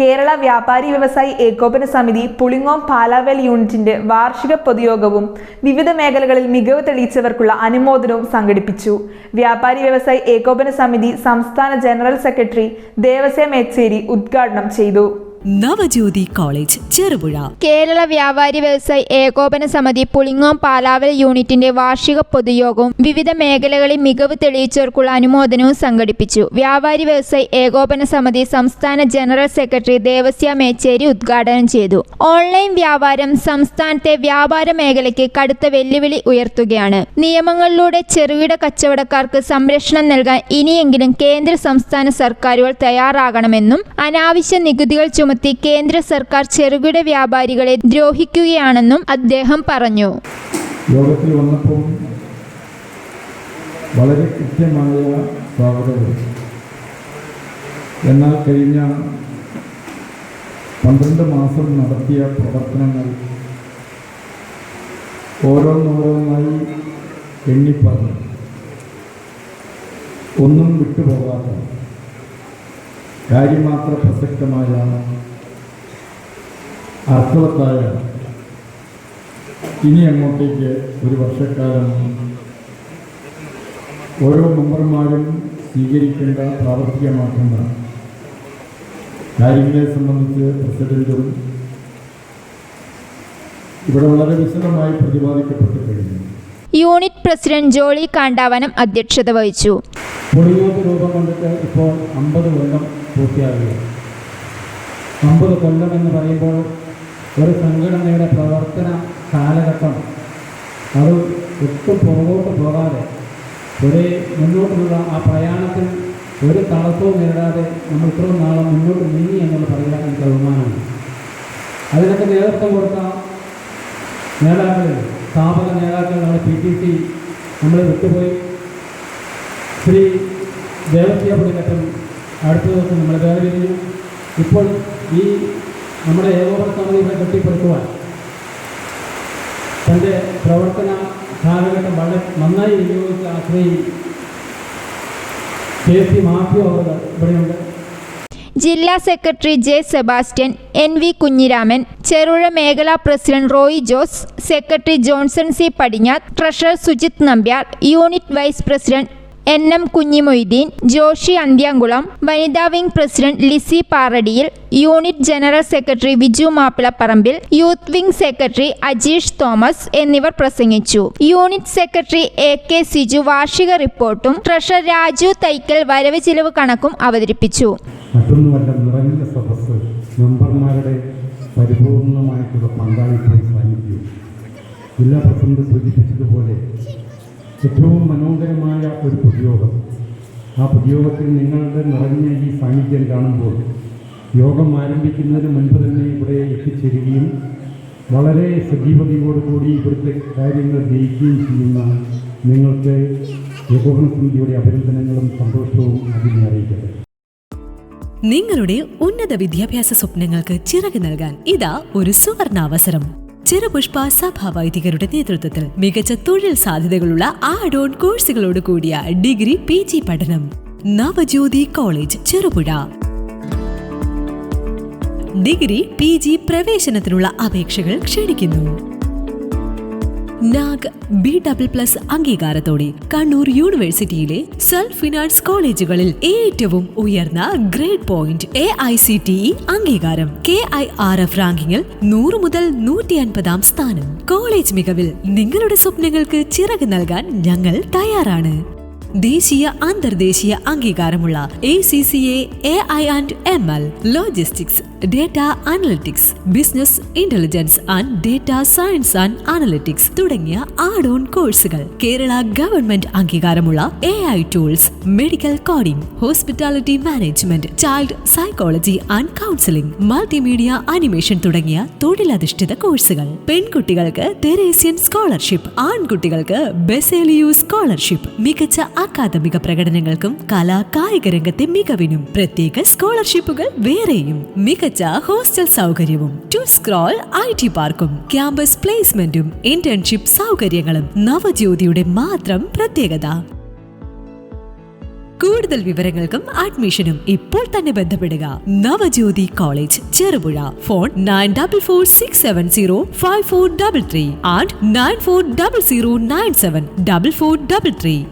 കേരള വ്യാപാരി വ്യവസായി ഏകോപന സമിതി പുളിങ്ങോം പാലാവേൽ യൂണിറ്റിന്റെ വാർഷിക പൊതുയോഗവും വിവിധ മേഖലകളിൽ മികവ് തെളിയിച്ചവർക്കുള്ള അനുമോദനവും സംഘടിപ്പിച്ചു. വ്യാപാരി വ്യവസായി ഏകോപന സമിതി സംസ്ഥാന ജനറൽ സെക്രട്ടറി ദേവസ്യ മേച്ചേരി ഉദ്ഘാടനം ചെയ്തു. നവജ്യോതി കോളേജ് ചെറുപുഴ. കേരള വ്യാപാരി വ്യവസായി ഏകോപന സമിതി പുളിങ്ങോം പാലാവൽ യൂണിറ്റിന്റെ വാർഷിക പൊതുയോഗവും വിവിധ മേഖലകളിൽ മികവ് തെളിയിച്ചവർക്കുള്ള അനുമോദനവും സംഘടിപ്പിച്ചു. വ്യാപാരി വ്യവസായി ഏകോപന സമിതി സംസ്ഥാന ജനറൽ സെക്രട്ടറി ദേവസ്യ മേച്ചേരി ഉദ്ഘാടനം ചെയ്തു. ഓൺലൈൻ വ്യാപാരം സംസ്ഥാനത്തെ വ്യാപാര മേഖലയ്ക്ക് കടുത്ത വെല്ലുവിളി ഉയർത്തുകയാണ്. നിയമങ്ങളിലൂടെ ചെറുകിട കച്ചവടക്കാർക്ക് സംരക്ഷണം നൽകാൻ ഇനിയെങ്കിലും കേന്ദ്ര സംസ്ഥാന സർക്കാരുകൾ തയ്യാറാകണമെന്നും അനാവശ്യ നികുതികൾ ചുമത്തി കേന്ദ്ര സർക്കാർ ചെറുകിട വ്യാപാരികളെ ദ്രോഹിക്കുകയാണെന്നും അദ്ദേഹം പറഞ്ഞു. യോഗത്തിൽ വന്നപ്പോൾ വളരെ കൃത്യമായ എന്നാൽ കഴിഞ്ഞ പന്ത്രണ്ട് മാസം നടത്തിയ പ്രവർത്തനങ്ങൾ ഓരോന്നോരോന്നായി എണ്ണിപ്പറഞ്ഞു ഒന്നും വിട്ടുപോകാത്ത കാര്യമാത്ര പ്രസക്തമായ അർത്ഥവത്തായ. ഇനി അങ്ങോട്ടേക്ക് ഒരു വർഷക്കാലം. ഓരോ മെമ്പർമാരും സ്വീകരിക്കേണ്ട പ്രാവർത്തികമാക്കുന്ന കാര്യങ്ങളെ സംബന്ധിച്ച് പ്രസിഡന്റും ഇവിടെ വളരെ വിശദമായി പ്രതിപാദിക്കപ്പെട്ടു കഴിഞ്ഞു. യൂണിറ്റ് പ്രസിഡന്റ് ജോളി കാണ്ടാവനം അധ്യക്ഷത വഹിച്ചു. പൊളിയോത്ത് രൂപം കൊണ്ടിട്ട് ഇപ്പോൾ അമ്പത് കൊല്ലം പൂർത്തിയാകുക അമ്പത് കൊല്ലം എന്ന് പറയുമ്പോൾ ഒരു സംഘടനയുടെ പ്രവർത്തന കാലഘട്ടം. അത് ഒട്ടും പുറകോട്ട് പോകാതെ ഒരേ മുന്നോട്ടുള്ള ആ പ്രയാണത്തിൽ ഒരു തടസ്സവും നേരിടാതെ നമ്മൾ ഇത്രയും നാളെ മുന്നോട്ട് നീങ്ങി എന്നുള്ള പറയാൻ എനിക്ക് അഭിമാനമാണ്. അതിനൊക്കെ നേതൃത്വം കൊടുത്ത നേതാക്കൾ സ്ഥാപക നേതാക്കൾ നമ്മുടെ പി ടി സി നമ്മളെ വിട്ടുപോയി. ശ്രീ ദേവസ്യ പുള്ളിക്കറ്റം അടുത്ത ദിവസം നമ്മൾ വേർപിരിഞ്ഞു ഇപ്പോൾ ഈ നമ്മുടെ ഏകോപന സമിതികളെ കെട്ടിപ്പടുക്കുവാൻ തന്റെ പ്രവർത്തന കാലഘട്ടം വളരെ നന്നായി വിനിയോഗിച്ച അത്രയും കെ സി മാത്യു അവർ ഇവിടെയുണ്ട്. ജില്ലാ secretary J Sebastian N V Kunhiraman Cherupuzha മേഖലാ president Roy Jose secretary Johnson C Padinjath treasurer Sujith Nambiar unit vice president N M Kunhimoideen Joshy Anthyamkulam വനിതാ wing president Lissy Paradiyil unit general secretary Viju Mappilaparambil youth wing secretary Ajeesh Thomas എന്നിവർ പ്രസംഗിച്ചു. Unit secretary A K Siju വാർഷിക റിപ്പോർട്ടും treasure Raju Thaikkal വരവ് ചിലവ് കണക്കും അവതരിപ്പിച്ചു. പരിപൂർണമായിട്ടുള്ള പങ്കാളിത്തം ജില്ലാ പ്രസിഡന്റ് സൂചിപ്പിച്ചതുപോലെ ഏറ്റവും മനോഹരമായ ഒരു പൊതുയോഗം. ആ പൊതുയോഗത്തിൽ നിങ്ങളുടെ നിറഞ്ഞ ഈ സാന്നിധ്യം കാണുമ്പോൾ യോഗം ആരംഭിക്കുന്നതിന് മുൻപ് തന്നെ ഇവിടെ എത്തിച്ചേരുകയും വളരെ സജീവതയോടുകൂടി ഇവിടുത്തെ കാര്യങ്ങൾ ജയിക്കുകയും ചെയ്യുന്ന നിങ്ങൾക്ക് ഏകോപന അഭിനന്ദനങ്ങളും സന്തോഷവും അതിനെ അറിയിക്കട്ടെ. നിങ്ങളുടെ ഉന്നത വിദ്യാഭ്യാസ സ്വപ്നങ്ങൾക്ക് ചിറക് നൽകാൻ ഇതാ ഒരു സുവർണാവസരം. ചെറുപുഷ്പ സഭാ വൈദികരുടെ നേതൃത്വത്തിൽ മികച്ച തൊഴിൽ സാധ്യതകളുള്ള ആഡ് ഓൺ കോഴ്സുകളോട് കൂടിയ ഡിഗ്രി പി ജി പഠനം. Navajyothi college Cherupuzha. Degree P G പ്രവേശനത്തിനുള്ള അപേക്ഷകൾ ക്ഷണിക്കുന്നു. നാഗ് ബി ഡബിൾ പ്ലസ് അംഗീകാരത്തോടെ കണ്ണൂർ യൂണിവേഴ്സിറ്റിയിലെ സെൽഫ് ഫിനാൻസ് കോളേജുകളിൽ ഏറ്റവും ഉയർന്ന grade point A I C T E അംഗീകാരം. കെ ഐ ആർ എഫ് റാങ്കിങ്ങിൽ നൂറ് മുതൽ നൂറ്റി അൻപതാം സ്ഥാനം. കോളേജ് മികവിൽ നിങ്ങളുടെ സ്വപ്നങ്ങൾക്ക് ചിറക് നൽകാൻ ഞങ്ങൾ തയ്യാറാണ്. ദേശീയ അന്തർദേശീയ അംഗീകാരമുള്ള A C C A I and M L logistics data analytics business intelligence and data science and analytics തുടങ്ങിയ ആഡ് ഓൺ കോഴ്സുകൾ കേരള ഗവൺമെന്റ് അംഗീകാരമുള്ള A I tools medical coding hospitality management child psychology and counselling multimedia animation തുടങ്ങിയ തൊഴിലധിഷ്ഠിത കോഴ്സുകൾ പെൺകുട്ടികൾക്ക് Teresian scholarship ആൺകുട്ടികൾക്ക് ബെസേലിയു scholarship മികച്ച അക്കാദമിക പ്രകടനങ്ങൾക്കും കലാ കായിക രംഗത്തെ മികവിനും പ്രത്യേക സ്കോളർഷിപ്പുകൾ വേറെയും മികച്ച ഹോസ്റ്റൽ സൗകര്യവും. ടു സ്ക്രോൾ ഐ ടി പാർക്കും ക്യാമ്പസ് പ്ലേസ്മെന്റും ഇന്റേൺഷിപ്പ് സൗകര്യങ്ങളും നവജ്യോതിയുടെ മാത്രം പ്രത്യേകത. കൂടുതൽ വിവരങ്ങൾക്കും അഡ്മിഷനും ഇപ്പോൾ തന്നെ ബന്ധപ്പെടുക. Navajyothi college Cherupuzha. Phone nine double four six seven zero five four double three and nine four double zero nine seven double four double three.